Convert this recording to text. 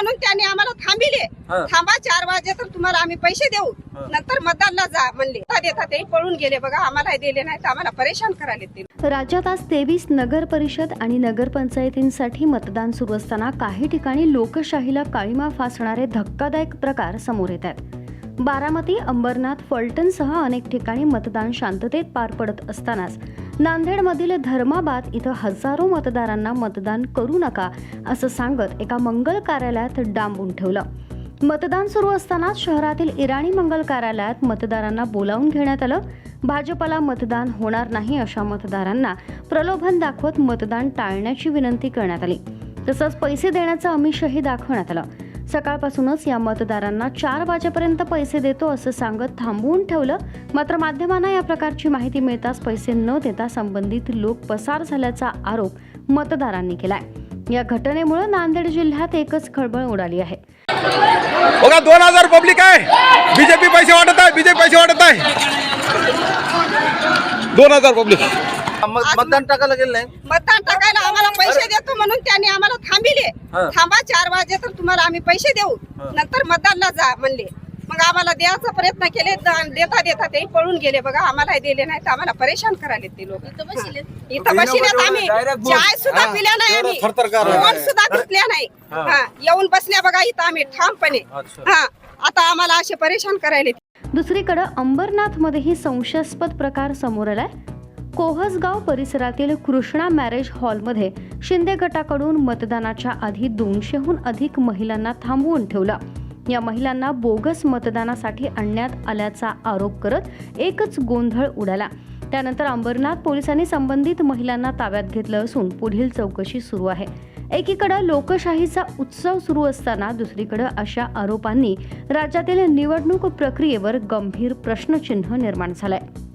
म्हणून त्यांनी आम्हाला थांबिले. हा. थांबा चार वाजे तर तुम्हाला आम्ही पैसे देऊ. हा. नंतर मतदानला जा म्हणले. देता देता ते पळून गेले. बघा आम्हाला दिले नाही तर आम्हाला परेशान करायला ते राज्यात आज तेवीस नगर परिषद आणि नगरपंचायतींसाठी मतदान सुरू असताना काही ठिकाणी लोकशाहीला काळीमा फासणारे धक्कादायक प्रकार समोर येत आहेत. बारामती अंबरनाथ फलटणसह अनेक ठिकाणी मतदान शांततेत पार पडत असतानाच नांदेडमधील धर्माबाद इथं हजारो मतदारांना मतदान करू नका असं सांगत एका मंगल कार्यालयात डांबून ठेवलं. मतदान सुरू असतानाच शहरातील इराणी मंगल कार्यालयात मतदारांना बोलावून घेण्यात आलं. भाजपला मतदान होणार नाही अशा मतदारांना प्रलोभन दाखवत मतदान टाळण्याची विनंती करण्यात आली. तसंच पैसे देण्याचं अमिषही दाखवण्यात आलं. सकाळपासूनच या मतदारांना चार वाजेपर्यंत पैसे देतो असं सांगत थांबवून ठेवलं. मात्र माध्यमांना या प्रकारची माहिती मिळताच पैसे न देता संबंधित लोक पसार झाल्याचा आरोप मतदारांनी केलाय. या घटनेमुळे नांदेड जिल्ह्यात एकच खळबळ उडाली आहे. बघा दोन हजार पब्लिक आहे. बीजेपी पैसे वाटत आहे बीजेपी पैसे वाटत आहे. दोन हजार पब्लिक. मग मतदान टाकायला गेलं नाही? मतदान टाकायला आम्हाला पैसे देतो म्हणून त्यांनी आम्हाला थांबिले. हा. थांबा चार वाजे तर तुम्हाला आम्ही पैसे देऊ. हा. नंतर मतदानला जा म्हणले. मग आम्हाला द्यायचा प्रयत्न केले द- देता देता ते पळून गेले. बघा आम्हाला दिले नाही तर आम्हाला परेशान करायले ते लोक. इथं बसलेत. आम्ही. Direct बोल. चाय सुद्धा हा. पिल्या नाही आम्ही. थरथर सुद्धा घेतल्या नाही. हा. हा. येऊन बसल्या बघा इथं आम्ही ठामपणे. अच्छा. हा. आता आम्हाला असे परेशान करायले दुसरीकडे अंबरनाथमध्येही संशयास्पद प्रकार समोर आलाय. कोहसगाव परिसरातील कृष्णा मॅरेज हॉलमध्ये शिंदे गटाकडून मतदानाच्या आधी दोनशेहून अधिक महिलांना थांबवून ठेवलं. या महिलांना बोगस मतदानासाठी आणण्यात आल्याचा आरोप करत एकच गोंधळ उडाला. त्यानंतर अंबरनाथ पोलिसांनी संबंधित महिलांना ताब्यात घेतलं असून पुढील चौकशी सुरू आहे. एकीकडे लोकशाहीचा उत्सव सुरू असताना दुसरीकडे अशा आरोपांनी राज्यातील निवडणूक प्रक्रियेवर गंभीर प्रश्नचिन्ह निर्माण झालंय.